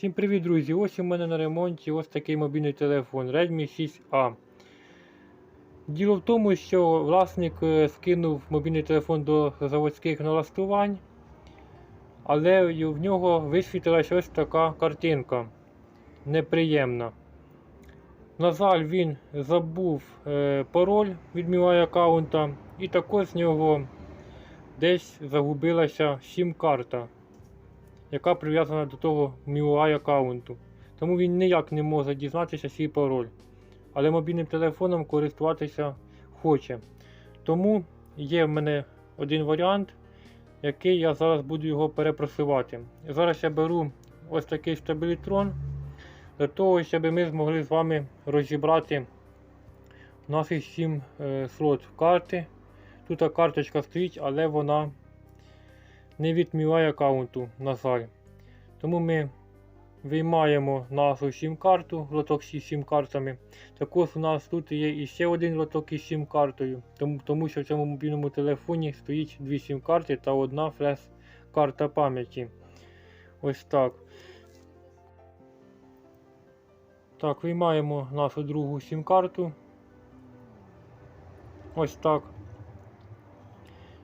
Всім привіт, друзі! Ось у мене на ремонті ось такий мобільний телефон Redmi 6A. Діло в тому, що власник е, скинув мобільний телефон до заводських налаштувань, але в нього висвітилася ось така картинка неприємна. На жаль, він забув е, пароль від MIUI аккаунта і також з нього десь загубилася сім-карта яка прив'язана до того MIUI аккаунту. Тому він ніяк не може дізнатися свій пароль. Але мобільним телефоном користуватися хоче. Тому є в мене один варіант, який я зараз буду його перепросувати. Зараз я беру ось такий стабілітрон, для того, щоб ми змогли з вами розібрати наші 7 е, слот карти. Тут карточка стоїть, але вона не від аккаунту, на жаль. Тому ми виймаємо нашу сім-карту, лоток зі сім-картами. Також у нас тут є іще один лоток із сім-картою, тому, тому що в цьому мобільному телефоні стоїть дві сім-карти та одна флеш-карта пам'яті. Ось так. Так, виймаємо нашу другу сім-карту. Ось так.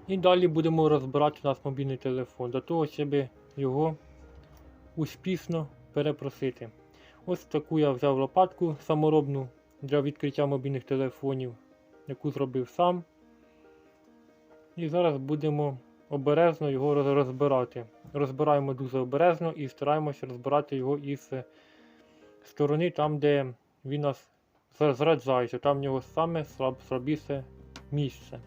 І далі будемо розбирати наш мобільний телефон для того, щоб його успішно перепросити. Ось таку я взяв лопатку саморобну для відкриття мобільних телефонів, яку зробив сам. І зараз будемо обережно його розбирати. Розбираємо дуже обережно і стараємося розбирати його із сторони, там, де він нас зра- зраджається, там в нього саме слаб, слабіше місце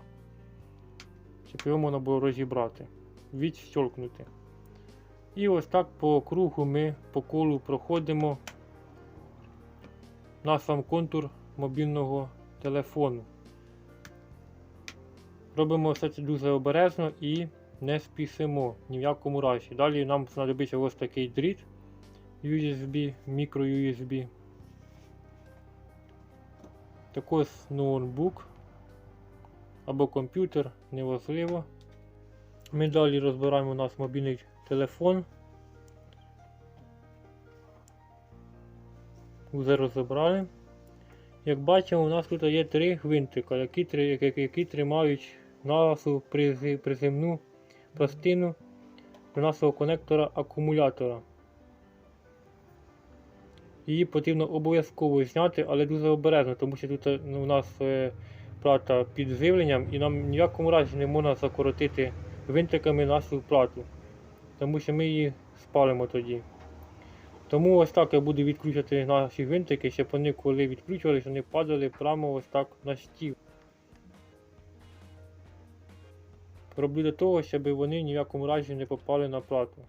щоб його можна було розібрати, відщолкнути. І ось так по кругу ми по колу проходимо на сам контур мобільного телефону. Робимо все це дуже обережно і не спішимо ні в якому разі. Далі нам знадобиться ось такий дріт USB, мікро USB. Також ноутбук або комп'ютер, неважливо. Ми далі розбираємо наш мобільний телефон. Вже розібрали. Як бачимо, у нас тут є три гвинтика, які, які, які тримають нашу приземну пластину до нашого конектора акумулятора. Її потрібно обов'язково зняти, але дуже обережно, тому що тут ну, у нас е, плата під живленням і нам ні в якому разі не можна закоротити гвинтиками нашу плату, тому що ми її спалимо тоді. Тому ось так я буду відкручувати наші гвинтики, щоб вони коли відкручувалися, вони падали прямо ось так на стіл. Роблю для того, щоб вони ні в якому разі не попали на плату.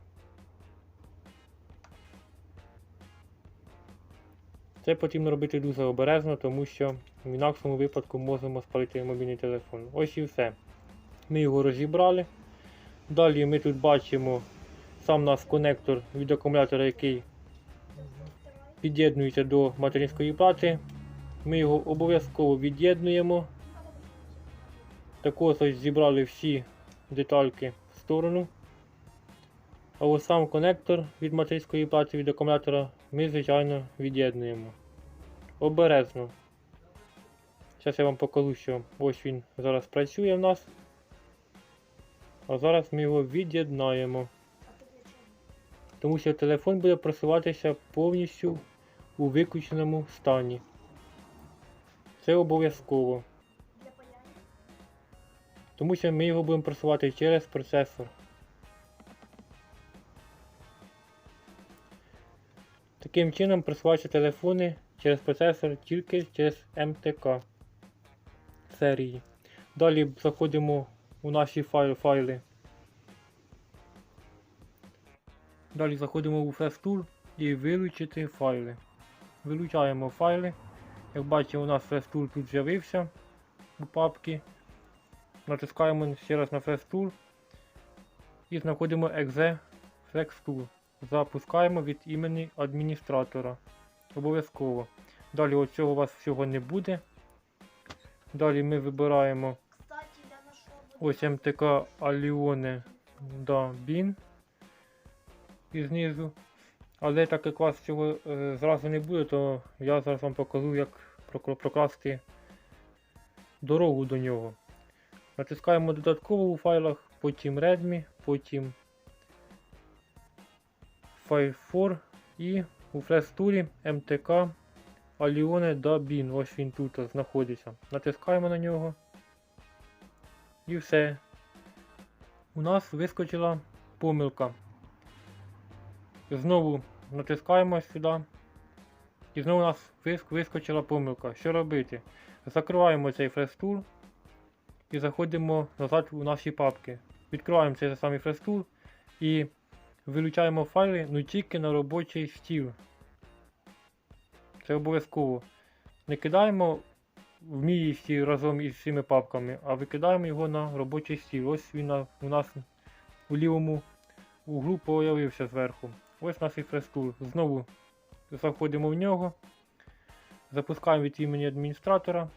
Це потрібно робити дуже обережно, тому що в інакшому випадку можемо спалити мобільний телефон. Ось і все. Ми його розібрали. Далі ми тут бачимо сам наш конектор від акумулятора, який під'єднується до материнської плати. Ми його обов'язково від'єднуємо. Також ось зібрали всі детальки в сторону. А ось сам конектор від материнської плати від акумулятора ми, звичайно, від'єднуємо. Обережно. Зараз я вам покажу, що ось він зараз працює в нас. А зараз ми його від'єднаємо. Тому що телефон буде просуватися повністю у виключеному стані. Це обов'язково. Тому що ми його будемо просувати через процесор. Таким чином просуваються телефони через процесор тільки через МТК серії. Далі заходимо у наші файли. Далі заходимо у FreshTool і вилучити файли. Вилучаємо файли. Як бачимо, у нас FreshTool тут з'явився у папці. Натискаємо ще раз на FreshTool і знаходимо exe FlexTool. Запускаємо від імені адміністратора. Обов'язково. Далі цього у вас всього не буде. Далі ми вибираємо ось МТК Alione да, BIN і знизу. Але так як у вас цього е, зразу не буде, то я зараз вам покажу, як прокласти дорогу до нього. Натискаємо додатково у файлах, потім Redmi, потім File4 і у флеш-турі MTK Da Bin. Ось він тут знаходиться. Натискаємо на нього. І все. У нас вискочила помилка. Знову натискаємо сюди. І знову у нас вискочила помилка. Що робити? Закриваємо цей флеш-тур і заходимо назад у наші папки. Відкриваємо цей самий флеш-тур і вилучаємо файли, ну тільки на робочий стіл. Це обов'язково. Не кидаємо в місті разом із цими папками, а викидаємо його на робочий стіл. Ось він у нас у лівому углу появився зверху. Ось наш фрестур. Знову заходимо в нього. Запускаємо від імені адміністратора.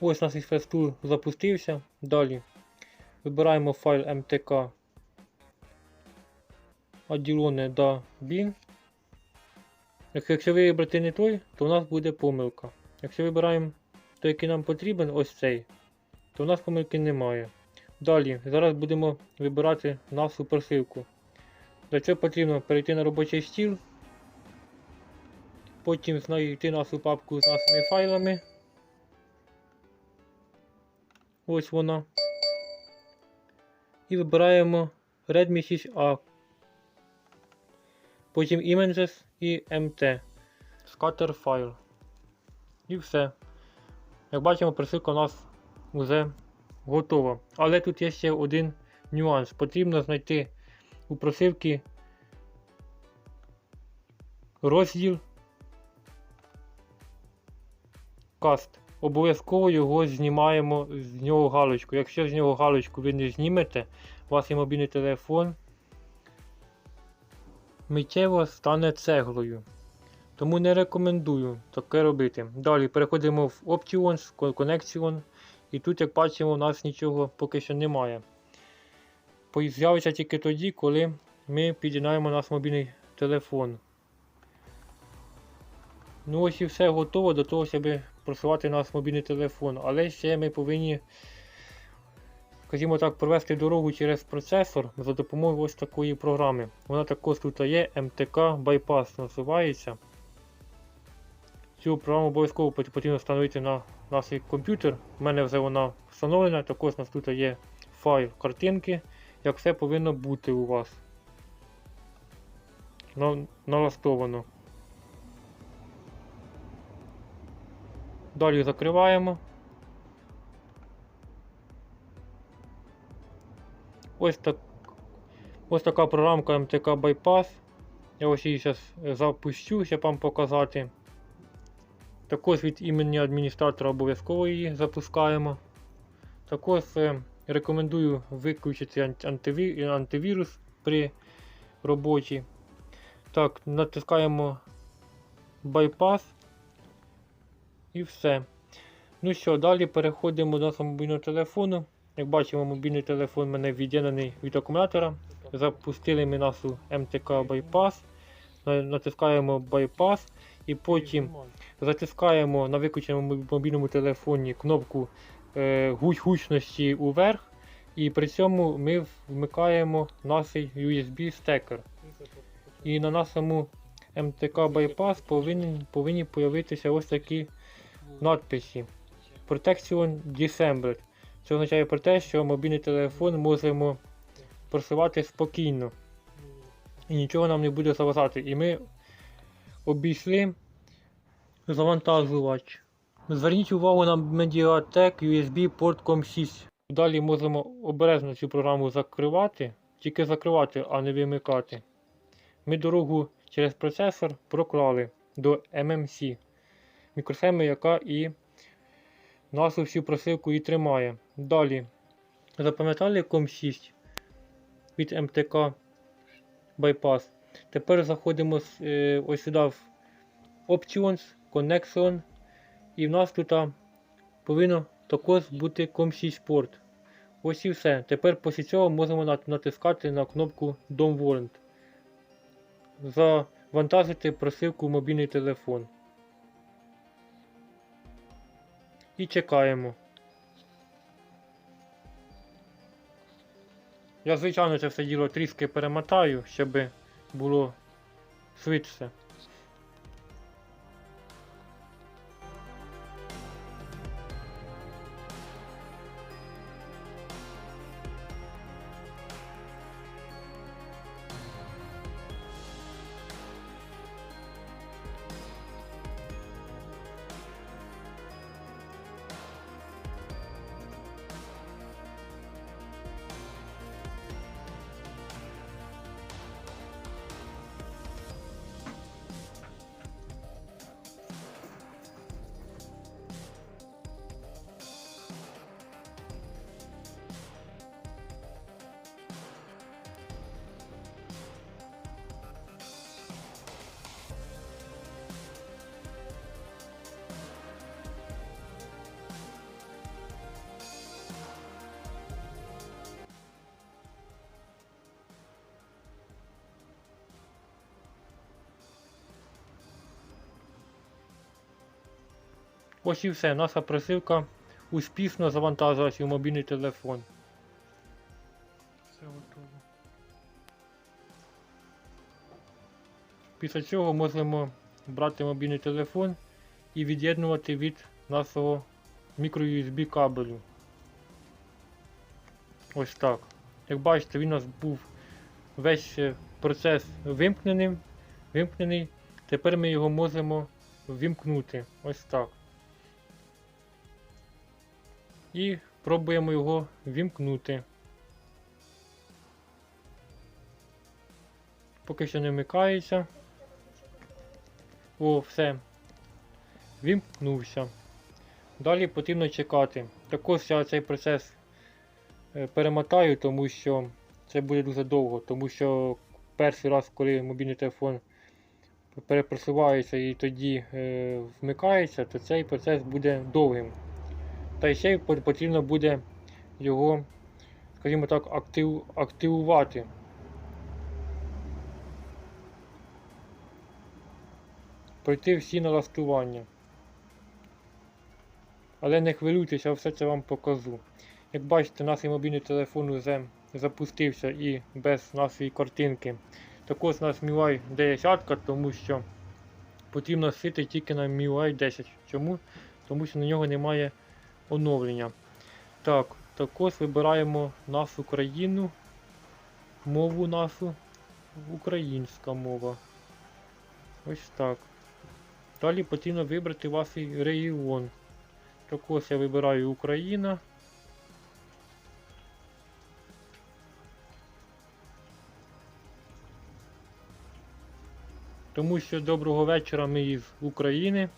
Ось наш фрестур запустився. Далі вибираємо файл MTK Adilone da bin. Як- Якщо вибрати не той, то у нас буде помилка. Якщо вибираємо той, який нам потрібен, ось цей, то у нас помилки немає. Далі, зараз будемо вибирати нашу просилку. Для цього потрібно перейти на робочий стіл, потім знайти нашу папку з нашими файлами. Ось вона. І вибираємо Redmi 6A. Потім Images і MT. Scatter файл. І все. Як бачимо, присилка у нас вже готова. Але тут є ще один нюанс. Потрібно знайти у просилки розділ каст. Обов'язково його знімаємо з нього галочку. Якщо з нього галочку ви не знімете, у вас є мобільний телефон миттєво стане цеглою. Тому не рекомендую таке робити. Далі переходимо в Options, Connection. І тут, як бачимо, у нас нічого поки що немає. З'явиться тільки тоді, коли ми під'єднаємо наш мобільний телефон. Ну ось і все готово до того, щоб просувати наш мобільний телефон. Але ще ми повинні, скажімо так, провести дорогу через процесор за допомогою ось такої програми. Вона також тут є, MTK Bypass називається. Цю програму обов'язково потрібно встановити на наш комп'ютер. У мене вже вона встановлена, також у нас тут є файл картинки, як все повинно бути у вас. Налаштовано. Далі закриваємо. Ось так. Ось така програмка MTK Bypass. Я ось її зараз запущу, щоб вам показати. Також від імені адміністратора обов'язково її запускаємо. Також е, рекомендую виключити антиві- антивірус при роботі. Так, натискаємо Bypass. І все. Ну що, далі переходимо до нашого телефону. Як бачимо, мобільний телефон у мене від'єднаний від акумулятора. Запустили ми нашу Bypass. На- Натискаємо Bypass і потім затискаємо на виключеному мобільному телефоні кнопку е, гуч гучності уверх. І при цьому ми вмикаємо наш USB стекер. І на нашому MTK Bypass повинні, повинні появитися ось такі надписи. Protection Disabled. Це означає про те, що мобільний телефон можемо просувати спокійно. І нічого нам не буде заважати. І ми обійшли завантажувач. Зверніть увагу на Mediatek USB port COM6. Далі можемо обережно цю програму закривати, тільки закривати, а не вимикати. Ми дорогу через процесор проклали до MMC мікросхеми, яка і нашу всю просилку і тримає. Далі запам'ятали COM6 від MTK Bypass. Тепер заходимо е, ось сюди в Options, Connection. І в нас тут повинно також бути COM6 порт. Ось і все. Тепер після цього можемо натискати на кнопку Downward. завантажити просилку в мобільний телефон. І чекаємо. Я, звичайно, це все діло трішки перемотаю, щоб було швидше. Ось і все. Наша просилка успішно завантажилась у мобільний телефон. Все готово. Після цього можемо брати мобільний телефон і від'єднувати від нашого microUSB кабелю. Ось так. Як бачите, він у нас був весь е, процес вимкнений. Тепер ми його можемо вимкнути. Ось так. І пробуємо його вімкнути. Поки що не вмикається. О, все. Вімкнувся. Далі потрібно чекати. Також я цей процес е, перемотаю, тому що це буде дуже довго, тому що перший раз, коли мобільний телефон перепросувається і тоді е, вмикається, то цей процес буде довгим. Та ще й потрібно буде його, скажімо так, актив, активувати. Пройти всі налаштування. Але не хвилюйтеся, я все це вам покажу. Як бачите, наш мобільний телефон вже запустився і без нашої картинки. Також у нас MIUI 10, тому що потрібно сити тільки на MIUI 10. Чому? Тому що на нього немає оновлення. Так, також вибираємо нашу країну, мову нашу, українська мова. Ось так. Далі потрібно вибрати ваш регіон. Також я вибираю Україна. Тому що доброго вечора ми із України.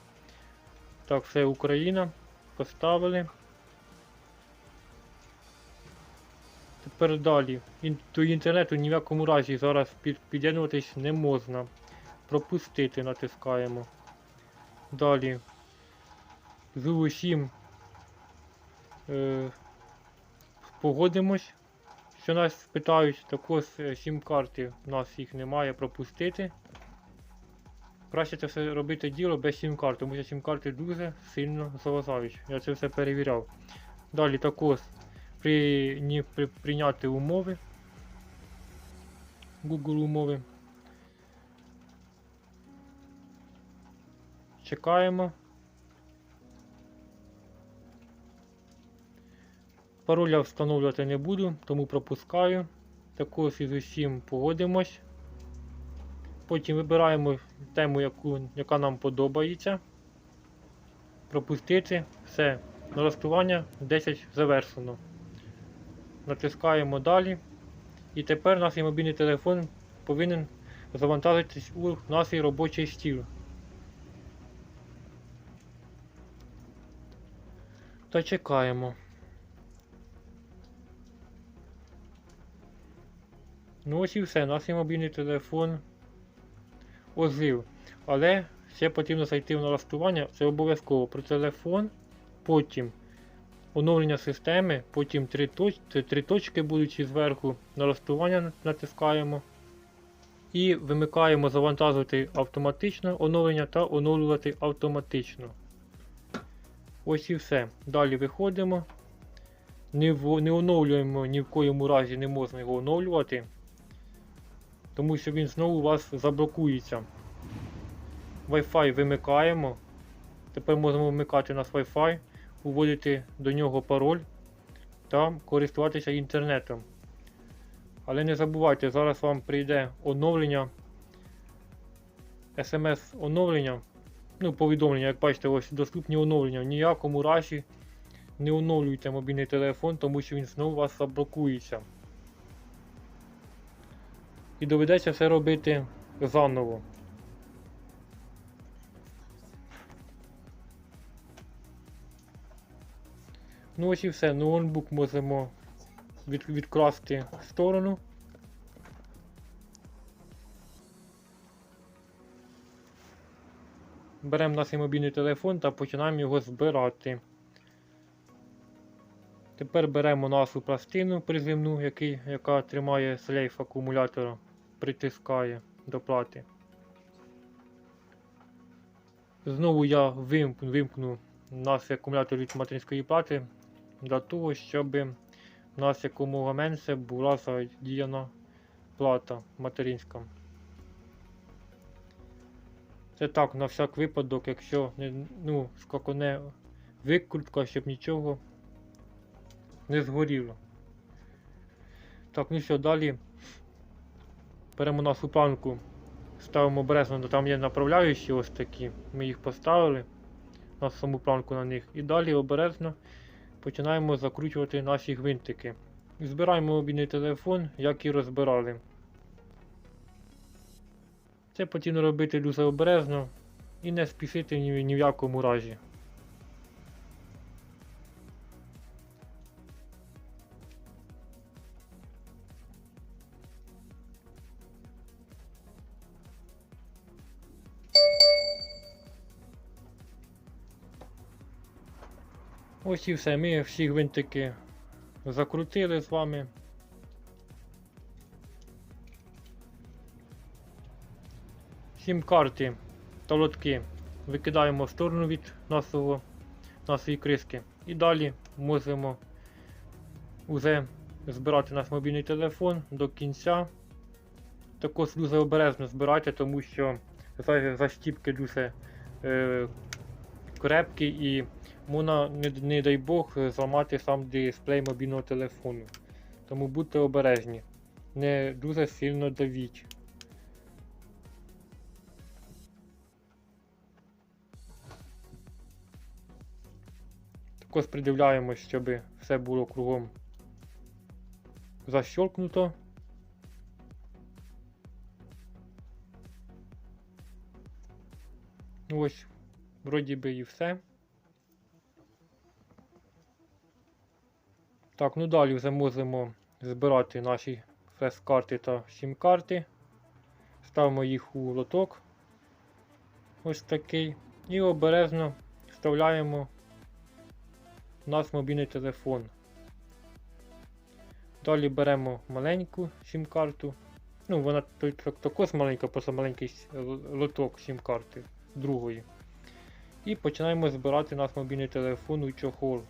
Так, все Україна. Поставили. Тепер далі. До інтернету ні в якому разі зараз під, під'єднуватись не можна. Пропустити натискаємо. Далі. З усім е, погодимось. Що нас питають, також е, сім-карти у нас їх немає пропустити. Краще це все робити діло без сім-карт, тому що сім-карти дуже сильно заважають. Я це все перевіряв. Далі також при, ні, при, прийняти умови. Google умови. Чекаємо. Пароль я встановлювати не буду, тому пропускаю. Також із усім погодимось. Потім вибираємо тему, яку, яка нам подобається. Пропустити. Все. Налаштування 10 завершено. Натискаємо далі. І тепер наш мобільний телефон повинен завантажитись у наш робочий стіл. Та чекаємо. Ну ось і все, наш мобільний телефон ожив. Але ще потрібно зайти в налаштування, це обов'язково про телефон, потім оновлення системи, потім три, точ... три точки будуть зверху, налаштування натискаємо. І вимикаємо завантажувати автоматично оновлення та оновлювати автоматично. Ось і все. Далі виходимо. Не, в- не оновлюємо ні в коєму разі не можна його оновлювати. Тому що він знову у вас заблокується. Wi-Fi вимикаємо. Тепер можемо вмикати наш Wi-Fi, уводити до нього пароль та користуватися інтернетом. Але не забувайте, зараз вам прийде оновлення, смс-оновлення, ну, повідомлення, як бачите, ось доступні оновлення. В ніякому разі не оновлюйте мобільний телефон, тому що він знову у вас заблокується. І доведеться все робити заново. Ну ось і все. Ноутбук можемо від, відкласти в сторону. Беремо наш мобільний телефон та починаємо його збирати. Тепер беремо нашу пластину приземну, який, яка тримає шлейф акумулятора, притискає до плати. Знову я вимкну, вимкну наш акумулятор від материнської плати для того, щоб у нас якомога менше була задіяна плата материнська. Це так, на всяк випадок, якщо ну, скаконе викрутка, щоб нічого не згоріло. Так, ну що, далі беремо нашу планку, ставимо обережно, там є направляючі ось такі. Ми їх поставили на саму планку на них. І далі обережно починаємо закручувати наші гвинтики. Збираємо мобільний телефон, як і розбирали. Це потрібно робити дуже обережно і не спішити ні в якому разі. Ось і все. Ми всі гвинтики закрутили з вами. Сім карти та лотки викидаємо в сторону від нашого, нашої криски. І далі можемо вже збирати наш мобільний телефон до кінця. Також дуже обережно збирайте, тому що за- застіпки дуже е, крепкі і можна, не, не дай Бог, зламати сам дисплей мобільного телефону. Тому будьте обережні. Не дуже сильно давіть. Також придивляємось, щоб все було кругом защелкнуто. Ну ось, вроді би і все. Так, ну далі вже можемо збирати наші флеш-карти та сім-карти. Ставимо їх у лоток. Ось такий. І обережно вставляємо наш мобільний телефон. Далі беремо маленьку сім-карту. Ну, вона також маленька, просто маленький лоток сім-карти другої. І починаємо збирати наш мобільний телефон у чохол.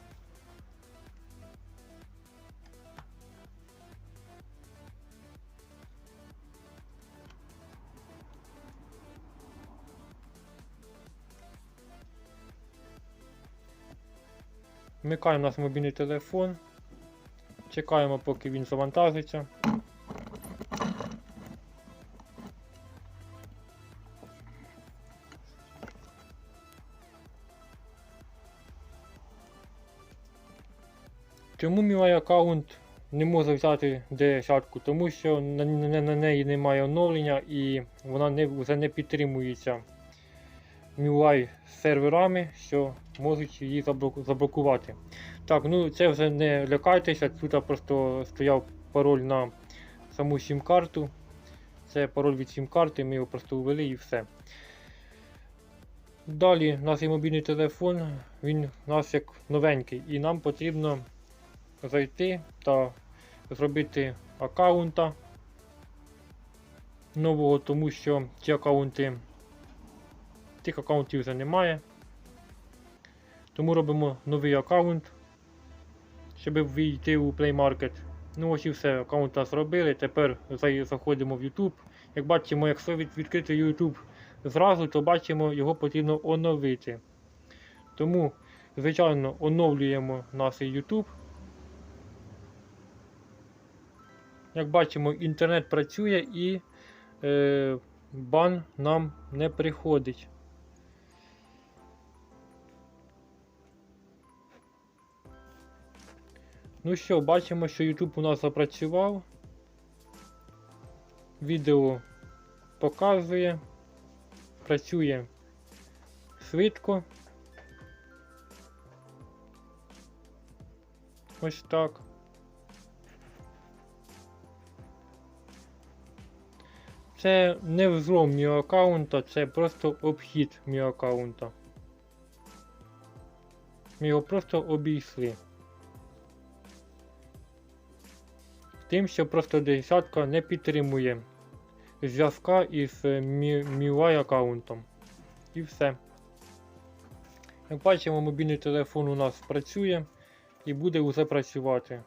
Вмикаємо наш мобільний телефон. Чекаємо, поки він завантажиться. Чому мій аккаунт не може взяти десятку? Тому що на, на, на неї немає оновлення і вона не, вже не підтримується MIUI серверами, що можуть її заблокувати. Так, ну це вже не лякайтеся, тут просто стояв пароль на саму сім-карту. Це пароль від сім-карти, ми його просто ввели і все. Далі наш мобільний телефон, він у нас як новенький, і нам потрібно зайти та зробити аккаунта. нового, тому що ті аккаунти, тих аккаунтів вже немає. Тому робимо новий аккаунт, щоб війти у Play Market. Ну ось і все, аккаунт нас зробили. Тепер заходимо в YouTube. Як бачимо, якщо від- відкрити YouTube зразу, то бачимо, його потрібно оновити. Тому, звичайно, оновлюємо наш YouTube. Як бачимо, інтернет працює і е, бан нам не приходить. Ну що, бачимо, що YouTube у нас запрацював. Відео показує, працює швидко. Ось так. Це не взлом мій аккаунта, це просто обхід мій аккаунта. Ми його просто обійшли. Тим, що просто десятка не підтримує зв'язка із е, Mi- MIUI аккаунтом. І все. Як бачимо, мобільний телефон у нас працює і буде вже працювати.